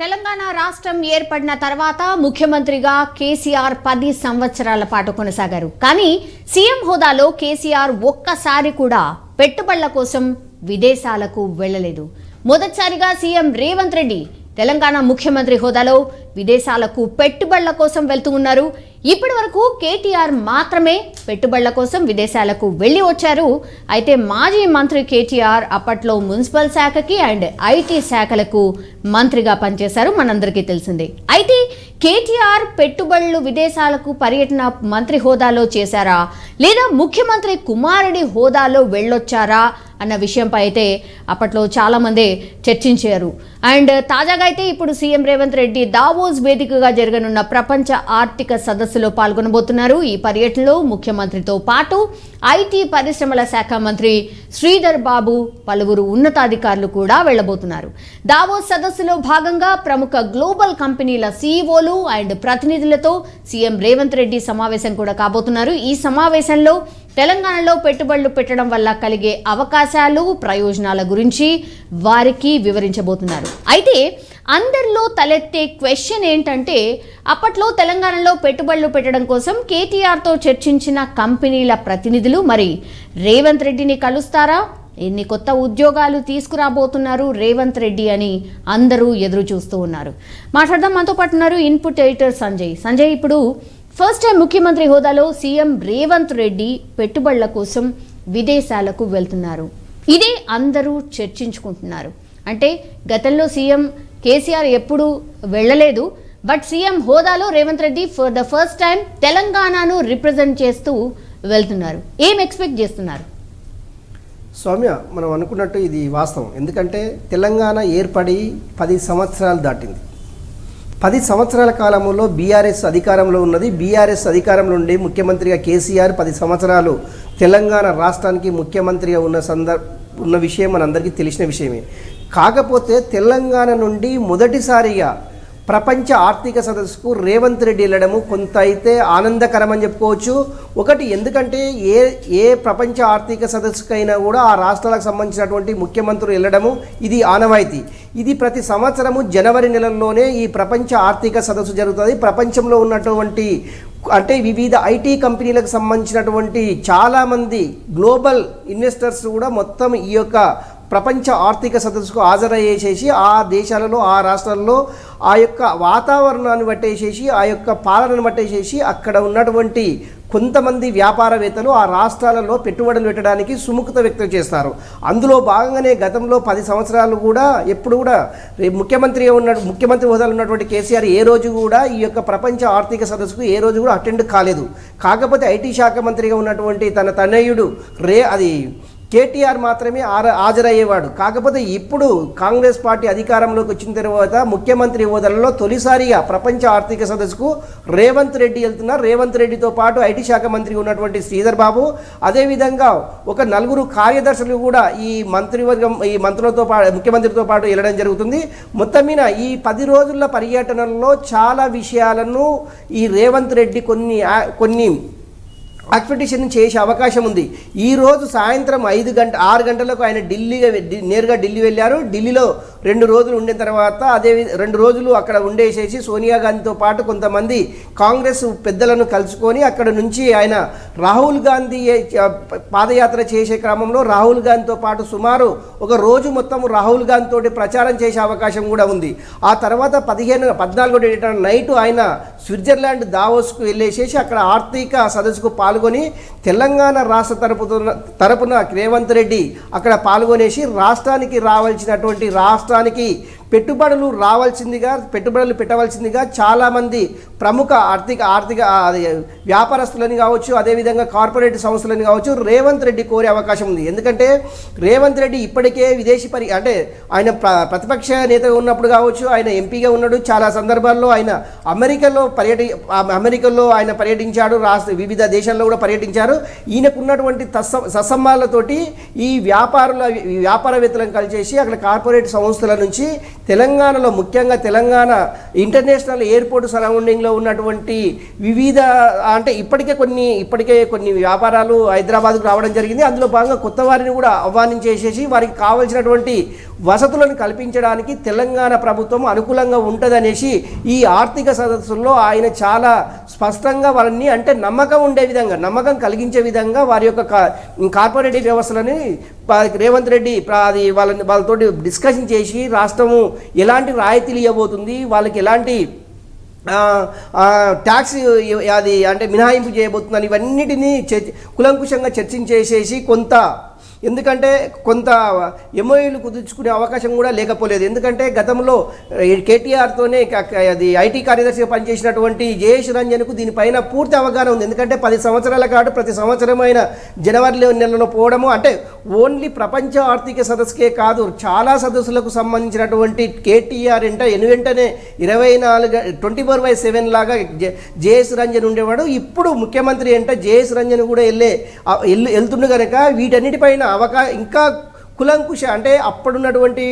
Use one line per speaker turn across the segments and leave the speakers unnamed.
తెలంగాణ రాష్ట్రం ఏర్పడిన తర్వాత ముఖ్యమంత్రిగా కేసీఆర్ పది సంవత్సరాల పాటు కొనసాగారు. కానీ సీఎం హోదాలో కేసీఆర్ ఒక్కసారి కూడా పెట్టుబడుల కోసం విదేశాలకు వెళ్ళలేదు. మొదటిసారిగా సీఎం రేవంత్ రెడ్డి తెలంగాణ ముఖ్యమంత్రి హోదాలో విదేశాలకు పెట్టుబడుల కోసం వెళ్తూ ఉన్నారు. ఇప్పటి వరకు కేటీఆర్ మాత్రమే పెట్టుబడుల కోసం విదేశాలకు వెళ్ళి వచ్చారు. అయితే మాజీ మంత్రి కేటీఆర్ అప్పట్లో మున్సిపల్ శాఖకి అండ్ ఐటీ శాఖలకు మంత్రిగా పనిచేశారు మనందరికీ తెలిసిందే. అయితే కేటీఆర్ పెట్టుబడులు విదేశాలకు పర్యటన మంత్రి హోదాలో చేశారా? లేదా ముఖ్యమంత్రి కుమారుడి హోదాలో వెళ్ళొచ్చారా? అన్న విషయంపై అయితే అప్పట్లో చాలామంది చర్చించారు. అండ్ తాజాగా అయితే ఇప్పుడు సీఎం రేవంత్ రెడ్డి దావోస్ వేదికగా జరగనున్న ప్రపంచ ఆర్థిక సదస్సులో పాల్గొనబోతున్నారు. ఈ పర్యటనలో ముఖ్యమంత్రితో పాటు ఐటీ పరిశ్రమల శాఖ మంత్రి శ్రీధర్ బాబు పలువురు ఉన్నతాధికారులు కూడా వెళ్ళబోతున్నారు దావోస్ సదస్సులో భాగంగా ప్రముఖ గ్లోబల్ కంపెనీల సీఈఓలు అండ్ ప్రతినిధులతో సీఎం రేవంత్ రెడ్డి సమావేశం కూడా కాబోతున్నారు. ఈ సమావేశంలో తెలంగాణలో పెట్టుబడులు పెట్టడం వల్ల కలిగే అవకాశాలు ప్రయోజనాల గురించి వారికి వివరించబోతున్నారు. అయితే అందరిలో తలెత్తే క్వశ్చన్ ఏంటంటే అప్పట్లో తెలంగాణలో పెట్టుబడులు పెట్టడం కోసం కేటీఆర్తో చర్చించిన కంపెనీల ప్రతినిధులు మరి రేవంత్ రెడ్డిని కలుస్తారా? ఎన్ని కొత్త ఉద్యోగాలు తీసుకురాబోతున్నారు రేవంత్ రెడ్డి అని అందరూ ఎదురు చూస్తూ ఉన్నారు. మాట్లాడదాం. మనతో పాటు ఉన్నారు ఇన్పుట్ ఎడిటర్ సంజయ్. సంజయ్ ఇప్పుడు ఫస్ట్ టైం ముఖ్యమంత్రి హోదాలో సీఎం రేవంత్ రెడ్డి పెట్టుబడుల కోసం విదేశాలకు వెళ్తున్నారు. ఇదే అందరూ చర్చించుకుంటున్నారు. అంటే గతంలో సీఎం కేసీఆర్ ఎప్పుడు వెళ్ళలేదు బట్ సీఎం హోదాలో Revanth Reddy for the first time తెలంగాణను రిప్రజెంట్ చేస్తూ వెళ్తున్నారు. ఏం ఎక్స్పెక్ట్ చేస్తున్నారు?
సౌమ్య మనం అనుకున్నట్టు ఇది వాస్తవం. ఎందుకంటే తెలంగాణ ఏర్పడి పది సంవత్సరాలు దాటింది. పది సంవత్సరాల కాలంలో బీఆర్ఎస్ అధికారంలో ఉన్నది. బీఆర్ఎస్ అధికారంలో ఉండి ముఖ్యమంత్రిగా కేసీఆర్ పది సంవత్సరాలు తెలంగాణ రాష్ట్రానికి ముఖ్యమంత్రిగా ఉన్న సందర్ ఉన్న విషయం మనందరికీ తెలిసిన విషయమే. కాకపోతే తెలంగాణ నుండి మొదటిసారిగా ప్రపంచ ఆర్థిక సదస్సుకు రేవంత్ రెడ్డి వెళ్ళడము కొంత అయితే ఆనందకరమని చెప్పుకోవచ్చు. ఒకటి ఎందుకంటే ఏ ఏ ప్రపంచ ఆర్థిక సదస్సుకైనా కూడా ఆ రాష్ట్రాలకు సంబంధించినటువంటి ముఖ్యమంత్రులు వెళ్ళడము ఇది ఆనవాయితీ. ఇది ప్రతి సంవత్సరము జనవరి నెలల్లోనే ఈ ప్రపంచ ఆర్థిక సదస్సు జరుగుతుంది. ప్రపంచంలో ఉన్నటువంటి అంటే వివిధ ఐటీ కంపెనీలకు సంబంధించినటువంటి చాలామంది గ్లోబల్ ఇన్వెస్టర్స్ కూడా మొత్తం ఈ యొక్క ప్రపంచ ఆర్థిక సదస్సుకు హాజరయ్యేసేసి ఆ దేశాలలో ఆ రాష్ట్రాల్లో ఆ యొక్క వాతావరణాన్ని బట్టేసేసి ఆ యొక్క పాలనను బట్టేసేసి అక్కడ ఉన్నటువంటి కొంతమంది వ్యాపారవేత్తలు ఆ రాష్ట్రాలలో పెట్టుబడులు పెట్టడానికి సుముఖత వ్యక్తం చేస్తారు. అందులో భాగంగానే గతంలో పది సంవత్సరాలు కూడా ఎప్పుడు కూడా ముఖ్యమంత్రి ముఖ్యమంత్రిగా ఉన్న ముఖ్యమంత్రి హోదాలో ఉన్నటువంటి కేసీఆర్ ఏ రోజు కూడా ఈ యొక్క ప్రపంచ ఆర్థిక సదస్సుకు ఏ రోజు కూడా అటెండ్ కాలేదు. కాకపోతే ఐటీ శాఖ మంత్రిగా ఉన్నటువంటి తన తనయుడు రే అది కేటీఆర్ మాత్రమే హాజరయ్యేవాడు. కాకపోతే ఇప్పుడు కాంగ్రెస్ పార్టీ అధికారంలోకి వచ్చిన తర్వాత ముఖ్యమంత్రి హోదాలలో తొలిసారిగా ప్రపంచ ఆర్థిక సదస్సుకు రేవంత్ రెడ్డి వెళ్తున్నారు. రేవంత్ రెడ్డితో పాటు ఐటీ శాఖ మంత్రి ఉన్నటువంటి శ్రీధర్ బాబు అదేవిధంగా ఒక నలుగురు కార్యదర్శులు కూడా ఈ మంత్రివర్గం ఈ మంత్రులతో పాటు ముఖ్యమంత్రితో పాటు వెళ్ళడం జరుగుతుంది. మొత్తం మీద ఈ పది రోజుల పర్యటనలో చాలా విషయాలను ఈ రేవంత్ రెడ్డి కొన్ని కొన్ని యాక్టివిటీషన్ చేసే అవకాశం ఉంది. ఈ రోజు సాయంత్రం ఐదు గంట ఆరు గంటలకు ఆయన ఢిల్లీగా నేరుగా ఢిల్లీ వెళ్ళారు. ఢిల్లీలో రెండు రోజులు ఉండిన తర్వాత అదే రెండు రోజులు అక్కడ ఉండేసేసి సోనియా గాంధీతో పాటు కొంతమంది కాంగ్రెస్ పెద్దలను కలుసుకొని అక్కడ నుంచి ఆయన రాహుల్ గాంధీ పాదయాత్ర చేసే క్రమంలో రాహుల్ గాంధీతో పాటు సుమారు ఒక రోజు మొత్తం రాహుల్ గాంధీతో ప్రచారం చేసే అవకాశం కూడా ఉంది. ఆ తర్వాత పదిహేను పద్నాలుగో నైట్ ఆయన స్విట్జర్లాండ్ దావోస్కు వెళ్ళేసేసి అక్కడ ఆర్థిక సదస్సుకు పాల్గొని తెలంగాణ రాష్ట్ర తరపున తరపున రేవంత్ రెడ్డి అక్కడ పాల్గొనేసి రాష్ట్రానికి రావాల్సినటువంటి రాష్ట్రానికి పెట్టుబడులు రావాల్సిందిగా పెట్టుబడులు పెట్టవలసిందిగా చాలామంది ప్రముఖ ఆర్థిక ఆర్థిక వ్యాపారస్తులని కావచ్చు అదేవిధంగా కార్పొరేట్ సంస్థలని కావచ్చు రేవంత్ రెడ్డి కోరే అవకాశం ఉంది. ఎందుకంటే రేవంత్ రెడ్డి ఇప్పటికే విదేశీ పరి అంటే ఆయన ప్ర- ప్రతిపక్ష నేతగా ఉన్నప్పుడు కావచ్చు ఆయన ఎంపీగా ఉన్నాడు. చాలా సందర్భాల్లో ఆయన అమెరికాలో పర్యటి అమెరికాలో ఆయన పర్యటించాడు. రాష్ట్ర వివిధ దేశాల్లో కూడా పర్యటించారు. ఈయనకున్నటువంటి తస్స తత్స సత్సంబాలతోటి ఈ వ్యాపారుల వ్యాపారవేత్తలను కలిసేసి అక్కడ కార్పొరేట్ సంస్థల నుంచి తెలంగాణలో ముఖ్యంగా తెలంగాణ ఇంటర్నేషనల్ ఎయిర్పోర్ట్ సరౌండింగ్లో ఉన్నటువంటి వివిధ అంటే ఇప్పటికే కొన్ని ఇప్పటికే కొన్ని వ్యాపారాలు హైదరాబాద్కు రావడం జరిగింది. అందులో భాగంగా కొత్త వారిని కూడా ఆహ్వానించేసేసి వారికి కావలసినటువంటి వసతులను కల్పించడానికి తెలంగాణ ప్రభుత్వం అనుకూలంగా ఉంటుందనేసి ఈ ఆర్థిక సదస్సుల్లో ఆయన చాలా స్పష్టంగా వారిని అంటే నమ్మకం ఉండే విధంగా నమ్మకం కలిగించే విధంగా వారి యొక్క కా- కార్పొరేటివ్ వ్యవస్థలని రేవంత్ రెడ్డి అది వాళ్ళని వాళ్ళతోటి డిస్కషన్ చేసి రాష్ట్రము ఎలాంటి రాయితీలు ఇవ్వబోతుంది వాళ్ళకి ఎలాంటి ట్యాక్స్ అది అంటే మినహాయింపు చేయబోతుందని ఇవన్నిటినీ చర్చ కులంకుశంగా చర్చించేసేసి కొంత ఎందుకంటే కొంత ఎంఓయూలు కుదుర్చుకునే అవకాశం కూడా లేకపోలేదు. ఎందుకంటే గతంలో కేటీఆర్తోనే అది ఐటీ కార్యదర్శిగా పనిచేసినటువంటి జయేష్ రంజన్కు దీనిపైన పూర్తి అవగాహన ఉంది. ఎందుకంటే పది సంవత్సరాల కాటు ప్రతి సంవత్సరమైన జనవరి నెలలో పోవడము అంటే ఓన్లీ ప్రపంచ ఆర్థిక సదస్సుకే కాదు చాలా సదస్సులకు సంబంధించినటువంటి కేటీఆర్ ఎంట ఎను వెంటనే ఇరవై నాలుగు ట్వంటీ ఫోర్ బై సెవెన్ లాగా జేఎస్ రంజన్ ఉండేవాడు. ఇప్పుడు ముఖ్యమంత్రి ఎంట జేఎస్ రంజన్ కూడా వెళ్ళే ఆ, వెళ్తుండు కనుక వీటన్నిటిపైన అవకా ఇంకా కులంకుశ అంటే అప్పుడున్నటువంటి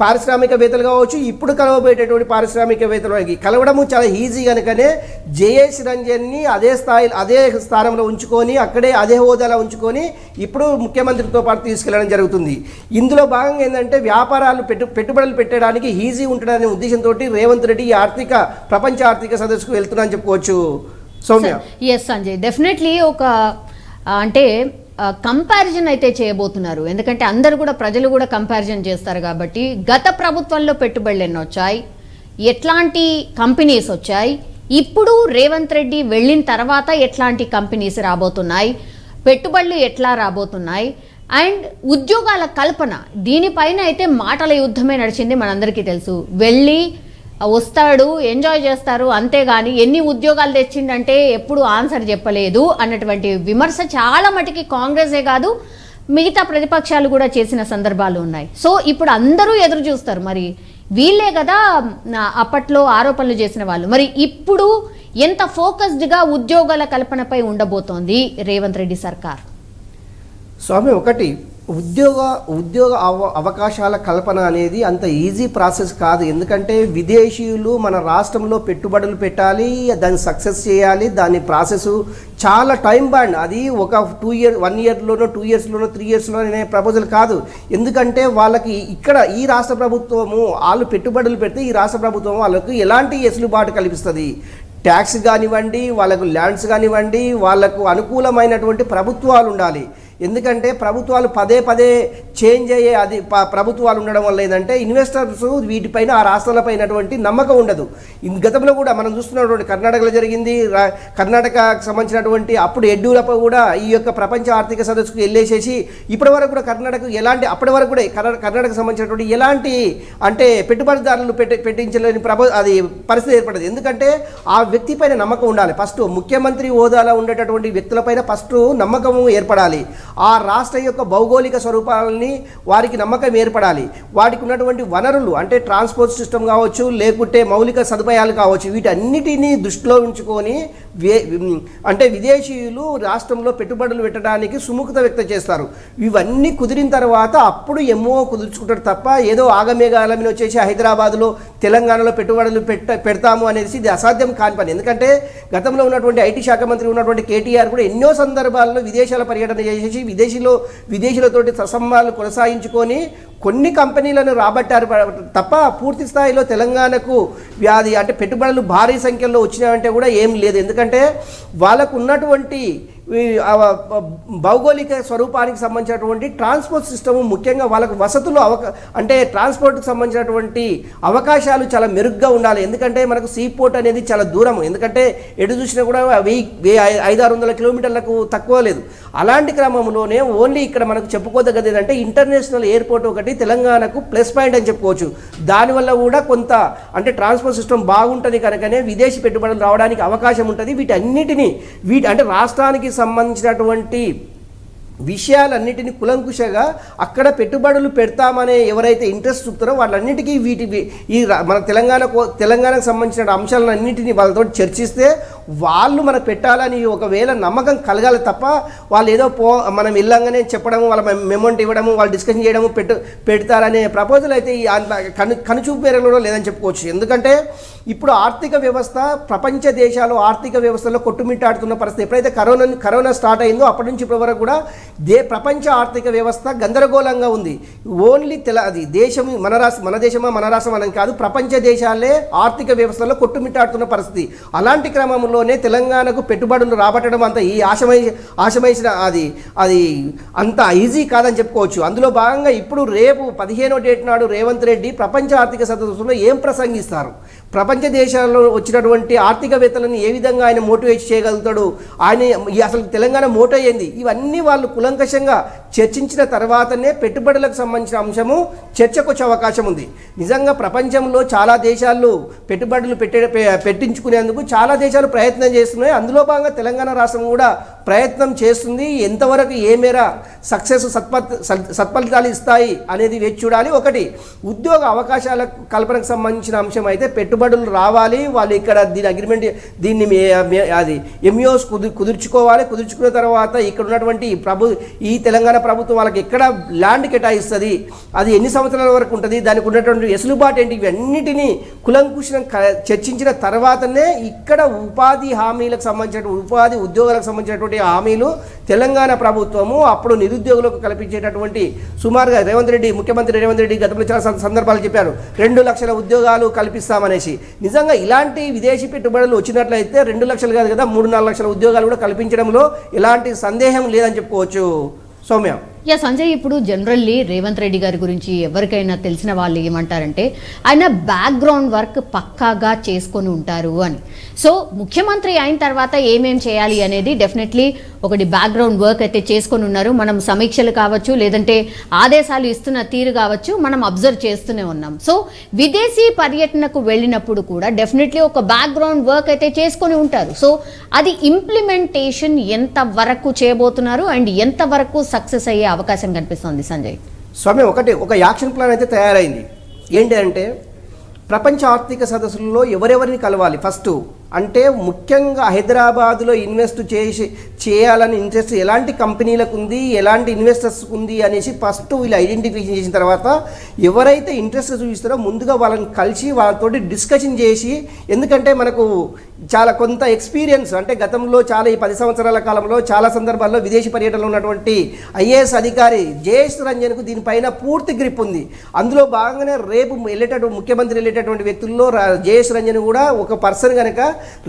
పారిశ్రామికవేత్తలు కావచ్చు ఇప్పుడు కలవబోయేటటువంటి పారిశ్రామికవేత్తలు కలవడము చాలా ఈజీ కనుకనే జేఎస్ రంజన్ని అదే స్థాయి అదే స్థానంలో ఉంచుకొని అక్కడే అదే హోదాలో ఉంచుకొని ఇప్పుడు ముఖ్యమంత్రితో పాటు తీసుకెళ్ళడం జరుగుతుంది. ఇందులో భాగంగా ఏంటంటే వ్యాపారాలు పెట్టు పెట్టుబడులు పెట్టడానికి ఈజీ ఉంటుందనే ఉద్దేశంతో రేవంత్ రెడ్డి ఈ ఆర్థిక ప్రపంచ ఆర్థిక సదస్సుకు వెళ్తున్నా అని చెప్పుకోవచ్చు. సౌమ్య.
ఎస్ సంజయ్. డెఫినెట్లీ ఒక అంటే కంపారిజన్ అయితే చేయబోతున్నారు. ఎందుకంటే అందరు కూడా ప్రజలు కూడా కంపారిజన్ చేస్తారు కాబట్టి గత ప్రభుత్వంలో పెట్టుబడులు ఎన్ని వచ్చాయి? ఎట్లాంటి కంపెనీస్ వచ్చాయి? ఇప్పుడు రేవంత్ రెడ్డి వెళ్ళిన తర్వాత ఎట్లాంటి కంపెనీస్ రాబోతున్నాయి? పెట్టుబడులు ఎట్లా రాబోతున్నాయి? అండ్ ఉద్యోగాల కల్పన దీనిపైన అయితే మాటల యుద్ధమే నడిచింది మనందరికీ తెలుసు. వెళ్ళి వస్తాడు ఎంజాయ్ చేస్తారు అంతేగాని ఎన్ని ఉద్యోగాలు తెచ్చిందంటే ఎప్పుడు ఆన్సర్ చెప్పలేదు అన్నటువంటి విమర్శ చాలా మటుకి కాంగ్రెసే కాదు మిగతా ప్రతిపక్షాలు కూడా చేసిన సందర్భాలు ఉన్నాయి. సో ఇప్పుడు అందరూ ఎదురు చూస్తారు మరి. వీళ్ళే కదా అప్పట్లో ఆరోపణలు చేసిన వాళ్ళు. మరి ఇప్పుడు ఎంత ఫోకస్డ్గా ఉద్యోగాల కల్పనపై ఉండబోతోంది రేవంత్ రెడ్డి సర్కార్?
స్వామి ఒకటి ఉద్యోగ ఉద్యోగ అవ అవకాశాల కల్పన అనేది అంత ఈజీ ప్రాసెస్ కాదు. ఎందుకంటే విదేశీయులు మన రాష్ట్రంలో పెట్టుబడులు పెట్టాలి దాన్ని సక్సెస్ చేయాలి దాని ప్రాసెస్ చాలా టైం బ్యాండ్ అది ఒక టూ ఇయర్ వన్ ఇయర్లోనో టూ ఇయర్స్లోనో త్రీ ఇయర్స్లోనే ప్రపోజల్ కాదు. ఎందుకంటే వాళ్ళకి ఇక్కడ ఈ రాష్ట్ర ప్రభుత్వము వాళ్ళు పెట్టుబడులు పెడితే ఈ రాష్ట్ర ప్రభుత్వం వాళ్ళకు ఎలాంటి ఎసులుబాటు కల్పిస్తుంది? ట్యాక్స్ కానివ్వండి వాళ్ళకు ల్యాండ్స్ కానివ్వండి వాళ్ళకు అనుకూలమైనటువంటి ప్రభుత్వాలు ఉండాలి. ఎందుకంటే ప్రభుత్వాలు పదే పదే చేంజ్ అయ్యే అది ప్రభుత్వాలు ఉండడం వల్ల ఏంటంటే ఇన్వెస్టర్స్ వీటిపైన ఆ రాష్ట్రాలపైనటువంటి నమ్మకం ఉండదు. గతంలో కూడా మనం చూస్తున్నటువంటి కర్ణాటకలో జరిగింది కర్ణాటకకు సంబంధించినటువంటి అప్పుడు యడ్యూరప్ప కూడా ఈ యొక్క ప్రపంచ ఆర్థిక సదస్సుకు వెళ్ళేసేసి ఇప్పటి వరకు కూడా కర్ణాటక ఎలాంటి అప్పటి వరకు కూడా కర్ణాటకకు సంబంధించినటువంటి ఎలాంటి అంటే పెట్టుబడిదారులు పెట్టి పెట్టించలేని ప్రభు అది పరిస్థితి ఏర్పడదు. ఎందుకంటే ఆ వ్యక్తి పైన నమ్మకం ఉండాలి. ఫస్ట్ ముఖ్యమంత్రి హోదాలో ఉండేటటువంటి వ్యక్తులపైన ఫస్ట్ నమ్మకము ఏర్పడాలి. ఆ రాష్ట్ర యొక్క భౌగోళిక స్వరూపాలని వారికి నమ్మకం ఏర్పడాలి. వాటికి ఉన్నటువంటి వనరులు అంటే ట్రాన్స్పోర్ట్ సిస్టమ్ కావచ్చు లేకుంటే మౌలిక సదుపాయాలు కావచ్చు వీటన్నిటినీ దృష్టిలో ఉంచుకొని వే అంటే విదేశీయులు రాష్ట్రంలో పెట్టుబడులు పెట్టడానికి సుముఖత వ్యక్తం చేస్తారు. ఇవన్నీ కుదిరిన తర్వాత అప్పుడు ఎంఓ కుదుర్చుకుంటారు తప్ప ఏదో ఆగమేఘాల వచ్చేసి హైదరాబాద్లో తెలంగాణలో పెట్టుబడులు పెట్ట పెడతాము అనేసి ఇది అసాధ్యం కాని పని. ఎందుకంటే గతంలో ఉన్నటువంటి ఐటీ శాఖ మంత్రి ఉన్నటువంటి కేటీఆర్ కూడా ఎన్నో సందర్భాల్లో విదేశాల పర్యటన చేసేసి విదేశీలో విదేశీలతోటి ససంబాలు కొనసాగించుకొని కొన్ని కంపెనీలను రాబట్టారు. తప్ప పూర్తి స్థాయిలో తెలంగాణకు వ్యాధి అంటే పెట్టుబడులు భారీ సంఖ్యలో వచ్చినాయంటే కూడా ఏం లేదు. ఎందుకంటే వాళ్ళకు ఉన్నటువంటి భౌగోళిక స్వరూపానికి సంబంధించినటువంటి ట్రాన్స్పోర్ట్ సిస్టమ్ ముఖ్యంగా వాళ్ళకు వసతులు అవక అంటే ట్రాన్స్పోర్ట్కి సంబంధించినటువంటి అవకాశాలు చాలా మెరుగ్గా ఉండాలి. ఎందుకంటే మనకు సీ పోర్ట్ అనేది చాలా దూరం. ఎందుకంటే ఎటు చూసినా కూడా వెయ్యి వెయ్యి ఐదు ఆరు వందల కిలోమీటర్లకు తక్కువ లేదు. అలాంటి క్రమంలోనే ఓన్లీ ఇక్కడ మనకు చెప్పుకోదగ్గది ఏంటంటే ఇంటర్నేషనల్ ఎయిర్పోర్ట్ ఒకటి తెలంగాణకు ప్లస్ పాయింట్ అని చెప్పుకోవచ్చు. దానివల్ల కూడా కొంత అంటే ట్రాన్స్పోర్ట్ సిస్టమ్ బాగుంటుంది కనుకనే విదేశీ పెట్టుబడులు రావడానికి అవకాశం ఉంటుంది. వీటన్నిటిని వీటి అంటే రాష్ట్రానికి సంబంధించినటువంటి విషయాలన్నిటిని కులంకుశగా అక్కడ పెట్టుబడులు పెడతామనే ఎవరైతే ఇంట్రెస్ట్ చూపుతారో వాళ్ళన్నిటికీ వీటి ఈ మన తెలంగాణ కో- తెలంగాణకు సంబంధించిన అంశాలన్నింటినీ వాళ్ళతో చర్చిస్తే వాళ్ళు మనం పెట్టాలని ఒకవేళ నమ్మకం కలగాలి తప్ప వాళ్ళు ఏదో పో మనం వెళ్ళంగానే చెప్పడము వాళ్ళ మెమౌంట్ ఇవ్వడము వాళ్ళు డిస్కషన్ చేయడము పెట్టు పెడతారనే ప్రపోజల్ అయితే ఈ కను కనుచూపు లేదని చెప్పుకోవచ్చు. ఎందుకంటే ఇప్పుడు ఆర్థిక వ్యవస్థ ప్రపంచ దేశాలు ఆర్థిక వ్యవస్థలో కొట్టుమిట్టాడుతున్న పరిస్థితి ఎప్పుడైతే కరోనా కరోనా స్టార్ట్ అయిందో అప్పటి నుంచి ఇప్పటి వరకు కూడా దే ప్రపంచ ఆర్థిక వ్యవస్థ గందరగోళంగా ఉంది. ఓన్లీ తెల అది దేశం మన రాష్ట్ర మన దేశమా మన రాష్ట్రం అని కాదు ప్రపంచ దేశాలే ఆర్థిక వ్యవస్థలో కొట్టుమిట్టాడుతున్న పరిస్థితి. అలాంటి క్రమంలోనే తెలంగాణకు పెట్టుబడులు రాబట్టడం అంత ఈ ఆశమై ఆశమైసిన అది అది అంత ఈజీ కాదని చెప్పుకోవచ్చు. అందులో భాగంగా ఇప్పుడు రేపు పదిహేనో డేట్ నాడు రేవంత్ రెడ్డి ప్రపంచ ఆర్థిక సదస్సులో ఏం ప్రసంగిస్తారు? ప్రపంచ దేశాల్లో వచ్చినటువంటి ఆర్థికవేత్తలను ఏ విధంగా ఆయన మోటివేట్ చేయగలుగుతాడు? ఆయన ఈ అసలు తెలంగాణ మోటో అయింది ఇవన్నీ వాళ్ళు కులంకషంగా చర్చించిన తర్వాతనే పెట్టుబడులకు సంబంధించిన అంశము చర్చకు వచ్చే అవకాశం ఉంది. నిజంగా ప్రపంచంలో చాలా దేశాలు పెట్టుబడులు పెట్టే పె- పెట్టించుకునేందుకు చాలా దేశాలు ప్రయత్నం చేస్తున్నాయి. అందులో భాగంగా తెలంగాణ రాష్ట్రం కూడా ప్రయత్నం చేస్తుంది ఎంతవరకు ఏ మేర సక్సెస్ సత్పత్ సత్ఫలితాలు ఇస్తాయి అనేది వేచి చూడాలి. ఒకటి ఉద్యోగ అవకాశాల కల్పనకు సంబంధించిన అంశం అయితే పెట్టుబడులు రావాలి. వాళ్ళు ఇక్కడ దీని అగ్రిమెంట్ దీన్ని అది ఎంఈఓస్ కుదు కుదుర్చుకోవాలి. కుదుర్చుకున్న తర్వాత ఇక్కడ ఉన్నటువంటి ప్రభు ఈ తెలంగాణ ప్రభుత్వం వాళ్ళకి ఎక్కడ ల్యాండ్ కేటాయిస్తుంది? అది ఎన్ని సంవత్సరాల వరకు ఉంటుంది? దానికి ఉన్నటువంటి ఎసులుబాటు ఏంటి? ఇవన్నిటినీ కులంకుశం చర్చించిన తర్వాతనే ఇక్కడ ఉపాధి హామీలకు సంబంధించిన ఉపాధి ఉద్యోగాలకు సంబంధించినటువంటి హామీలు తెలంగాణ ప్రభుత్వము అప్పుడు నిరుద్యోగులకు కల్పించేటటువంటి సుమారుగా రేవంత్ రెడ్డి ముఖ్యమంత్రి రేవంత్ రెడ్డి గతంలో చాలా సందర్భాలు చెప్పారు. రెండు లక్షల ఉద్యోగాలు కల్పిస్తామనేసి. నిజంగా ఇలాంటి విదేశీ పెట్టుబడులు వచ్చినట్లయితే రెండు లక్షలు కాదు కదా మూడు నాలుగు లక్షల ఉద్యోగాలు కూడా కల్పించడంలో ఎలాంటి సందేహం లేదని చెప్పుకోవచ్చు. సౌమ్య.
యా సంజయ్ ఇప్పుడు జనరల్లీ రేవంత్ రెడ్డి గారి గురించి ఎవరికైనా తెలిసిన వాళ్ళు ఏమంటారంటే ఆయన బ్యాక్గ్రౌండ్ వర్క్ పక్కాగా చేసుకొని ఉంటారు అని. సో ముఖ్యమంత్రి అయిన తర్వాత ఏమేం చేయాలి అనేది డెఫినెట్లీ ఒకటి బ్యాక్గ్రౌండ్ వర్క్ అయితే చేసుకొని ఉన్నారు. మనం సమీక్షలు కావచ్చు లేదంటే ఆదేశాలు ఇస్తున్న తీరు కావచ్చు మనం అబ్జర్వ్ చేస్తూనే ఉన్నాం. సో విదేశీ పర్యటనకు వెళ్ళినప్పుడు కూడా డెఫినెట్లీ ఒక బ్యాక్గ్రౌండ్ వర్క్ అయితే చేసుకొని ఉంటారు. సో అది ఇంప్లిమెంటేషన్ ఎంత వరకు చేయబోతున్నారు అండ్ ఎంత వరకు సక్సెస్ అయ్యే అవకాశం కనిపిస్తుంది సంజయ్.
స్వామి ఒకటి ఒక యాక్షన్ ప్లాన్ అయితే తయారైంది. ఏంటి అంటే ప్రపంచ ఆర్థిక సదస్సుల్లో ఎవరెవరిని కలవాలి? ఫస్ట్ అంటే ముఖ్యంగా హైదరాబాదులో ఇన్వెస్ట్ చేసి చేయాలని ఇంట్రెస్ట్ ఎలాంటి కంపెనీలకు ఉంది ఎలాంటి ఇన్వెస్టర్స్కి ఉంది అనేసి ఫస్ట్ వీళ్ళు ఐడెంటిఫికేషన్ చేసిన తర్వాత ఎవరైతే ఇంట్రెస్ట్ చూపిస్తారో ముందుగా వాళ్ళని కలిసి వాళ్ళతోటి డిస్కషన్ చేసి ఎందుకంటే మనకు చాలా కొంత ఎక్స్పీరియన్స్ అంటే గతంలో చాలా ఈ పది సంవత్సరాల కాలంలో చాలా సందర్భాల్లో విదేశీ పర్యటనలో ఉన్నటువంటి ఐఏఎస్ అధికారి జయేష్ రంజన్కు దీనిపైన పూర్తి గ్రిప్ ఉంది. అందులో భాగంగానే రేపు వెళ్ళేటటువంటి ముఖ్యమంత్రి వెళ్ళేటటువంటి వ్యక్తుల్లో రా- జయేష్ రంజన్ కూడా ఒక పర్సన్ కనుక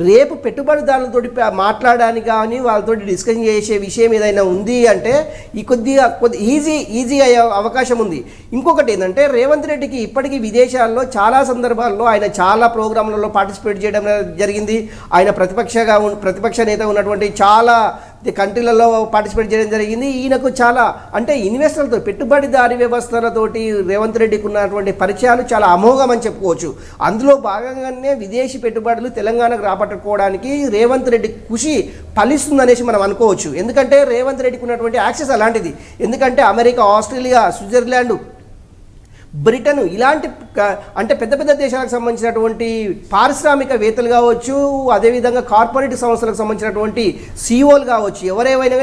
రేపు పెట్టుబడిదారులతో మాట్లాడడానికి కానీ వాళ్ళతో డిస్కషన్ చేసే విషయం ఏదైనా ఉంది అంటే ఈ కొద్దిగా కొద్ది ఈజీ ఈజీ అయ్యే అవకాశం ఉంది. ఇంకొకటి ఏంటంటే రేవంత్ రెడ్డికి ఇప్పటికీ విదేశాల్లో చాలా సందర్భాల్లో ఆయన చాలా ప్రోగ్రాంలలో పార్టిసిపేట్ చేయడం జరిగింది. ఆయన ప్రతిపక్షగా ప్రతిపక్ష నేత ఉన్నటువంటి చాలా కంట్రీలలో పార్టిసిపేట్ చేయడం జరిగింది. ఈయనకు చాలా అంటే ఇన్వెస్టర్లతో పెట్టుబడిదారి వ్యవస్థలతోటి రేవంత్ రెడ్డికి ఉన్నటువంటి పరిచయాలు చాలా అమోఘం అని చెప్పుకోవచ్చు. అందులో భాగంగానే విదేశీ పెట్టుబడులు తెలంగాణకు రాబట్టుకోవడానికి రేవంత్ రెడ్డి కృషి ఫలిస్తుందనేసి మనం అనుకోవచ్చు. ఎందుకంటే రేవంత్ రెడ్డికి ఉన్నటువంటి యాక్సెస్ అలాంటిది. ఎందుకంటే అమెరికా ఆస్ట్రేలియా స్విట్జర్లాండ్ బ్రిటన్ ఇలాంటి అంటే పెద్ద పెద్ద దేశాలకు సంబంధించినటువంటి పారిశ్రామికవేత్తలు కావచ్చు అదేవిధంగా కార్పొరేట్ సంస్థలకు సంబంధించినటువంటి సీఓలు కావచ్చు ఎవరేవైనా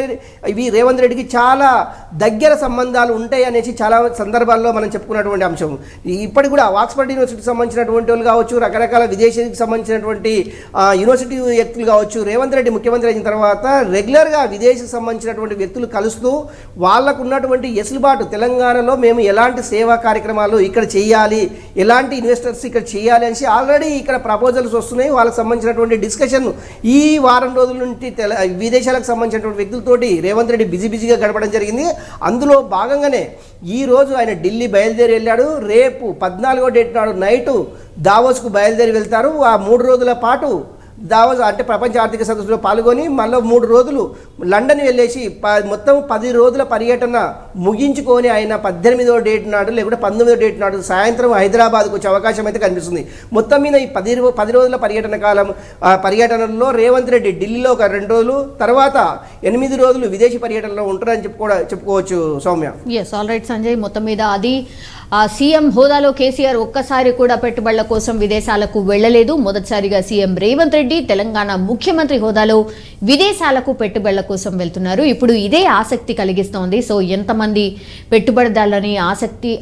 ఇవి రేవంత్ రెడ్డికి చాలా దగ్గర సంబంధాలు ఉంటాయి అనేసి చాలా సందర్భాల్లో మనం చెప్పుకున్నటువంటి అంశం. ఇప్పటికి కూడా ఆక్స్ఫర్డ్ యూనివర్సిటీకి సంబంధించినటువంటి వాళ్ళు కావచ్చు రకరకాల విదేశీకి సంబంధించినటువంటి యూనివర్సిటీ వ్యక్తులు కావచ్చు రేవంత్ రెడ్డి ముఖ్యమంత్రి అయిన తర్వాత రెగ్యులర్గా విదేశీకి సంబంధించినటువంటి వ్యక్తులు కలుస్తూ వాళ్ళకు ఉన్నటువంటి ఎసులుబాటు. తెలంగాణలో మేము ఎలాంటి సేవా కార్యక్రమాలు ఇక్కడ చేయాలి ఎలాంటి ఇన్వెస్టర్స్ ఇక్కడ చేయాలి అనేసి ఆల్రెడీ ఇక్కడ ప్రపోజల్స్ వస్తున్నాయి. వాళ్ళకి సంబంధించినటువంటి డిస్కషన్ ఈ వారం రోజుల నుండి తెల విదేశాలకు సంబంధించినటువంటి వ్యక్తులతోటి రేవంత్ రెడ్డి బిజీ బిజీగా గడపడం జరిగింది. అందులో భాగంగానే ఈ రోజు ఆయన ఢిల్లీ బయలుదేరి వెళ్ళాడు. రేపు పద్నాలుగో డేట్ నాడు నైటు దావోస్కు బయలుదేరి వెళ్తారు. ఆ మూడు రోజుల పాటు దావోస్ అంటే ప్రపంచ ఆర్థిక సదస్సులో పాల్గొని మళ్ళీ మూడు రోజులు లండన్ వెళ్ళేసి ప- మొత్తం పది రోజుల పర్యటన ముగించుకొని ఆయన పద్దెనిమిదవ డేట్ నాడు లేకుంటే పంతొమ్మిదవ డేట్ నాడు సాయంత్రం హైదరాబాద్కు వచ్చే అవకాశం అయితే కనిపిస్తుంది. మొత్తం మీద ఈ పది రో- పది రోజుల పర్యటన కాలం పర్యటనలో రేవంత్ రెడ్డి ఢిల్లీలో ఒక రెండు రోజులు తర్వాత ఎనిమిది రోజులు విదేశీ పర్యటనలో ఉంటారని చెప్పుకో చెప్పుకోవచ్చు Soumya.
Yes all right Sanjay. మొత్తం మీద అది సీఎం హోదాలో కేసీఆర్ ఒక్కసారి కూడా పెట్టుబడుల కోసం విదేశాలకు వెళ్ళలేదు మొదటిసారిగా సీఎం రేవంత్ రెడ్డి తెలంగాణ ముఖ్యమంత్రి హోదాలో విదేశాలకు పెట్టుబడుల కోసం వెళ్తున్నారు. ఇప్పుడు ఇదే ఆసక్తి కలిగిస్తోంది. సో ఎంతమంది పెట్టుబడిదారులని ఆసక్తి